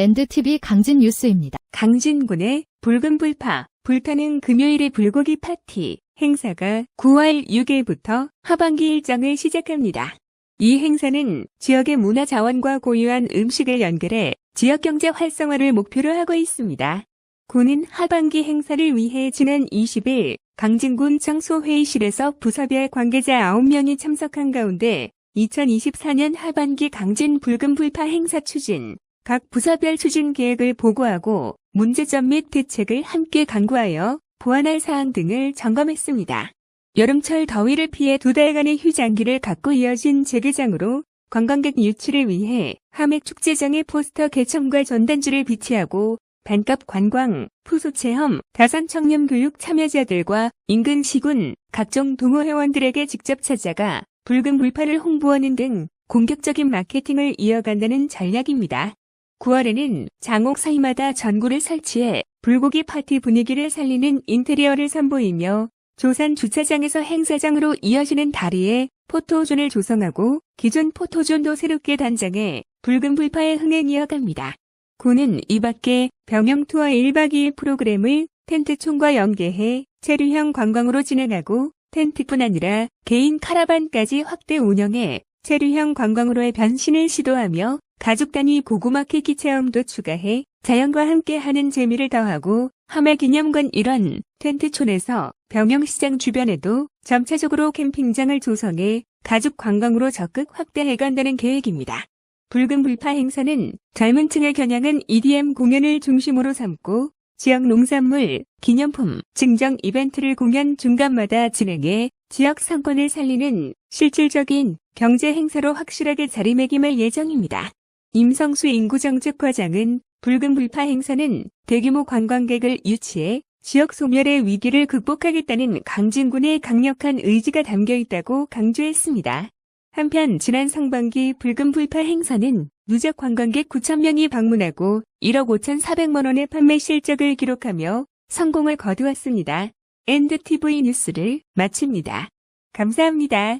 엔드TV 강진 뉴스입니다. 강진군의 붉은 불파, 불타는 금요일의 불고기 파티 행사가 9월 6일부터 하반기 일정을 시작합니다. 이 행사는 지역의 문화 자원과 고유한 음식을 연결해 지역 경제 활성화를 목표로 하고 있습니다. 군은 하반기 행사를 위해 지난 20일 강진군 청소회의실에서 부서별 관계자 9명이 참석한 가운데 2024년 하반기 강진 붉은 불파 행사 추진, 각 부서별 추진 계획을 보고하고 문제점 및 대책을 함께 강구하여 보완할 사항 등을 점검했습니다. 여름철 더위를 피해 두 달간의 휴장기를 갖고 이어진 재개장으로 관광객 유치를 위해 함액 축제장의 포스터 개첨과 전단지를 비치하고 반값 관광, 푸소 체험, 다산 청년 교육 참여자들과 인근 시군, 각종 동호 회원들에게 직접 찾아가 붉은 불파를 홍보하는 등 공격적인 마케팅을 이어간다는 전략입니다. 9월에는 장옥 사이마다 전구를 설치해 불고기 파티 분위기를 살리는 인테리어를 선보이며 조산 주차장에서 행사장으로 이어지는 다리에 포토존을 조성하고 기존 포토존도 새롭게 단장해 붉은 불파의 흥행 이어갑니다. 군은 이 밖에 병영 투어 1박 2일 프로그램을 텐트촌과 연계해 체류형 관광으로 진행하고 텐트뿐 아니라 개인 카라반까지 확대 운영해 체류형 관광으로의 변신을 시도하며 가족 단위 고구마 케이크 체험도 추가해 자연과 함께하는 재미를 더하고 함해 기념관 일원 텐트촌에서 병영시장 주변에도 점차적으로 캠핑장을 조성해 가족 관광으로 적극 확대해간다는 계획입니다. 붉은 불파 행사는 젊은 층을 겨냥한 EDM 공연을 중심으로 삼고 지역 농산물, 기념품, 증정 이벤트를 공연 중간마다 진행해 지역 상권을 살리는 실질적인 경제 행사로 확실하게 자리매김할 예정입니다. 임성수 인구정책과장은 붉은 불파 행사는 대규모 관광객을 유치해 지역 소멸의 위기를 극복하겠다는 강진군의 강력한 의지가 담겨 있다고 강조했습니다. 한편 지난 상반기 붉은 불파 행사는 누적 관광객 9천명이 방문하고 1억 5천4백만 원의 판매 실적을 기록하며 성공을 거두었습니다. 엔드TV 뉴스를 마칩니다. 감사합니다.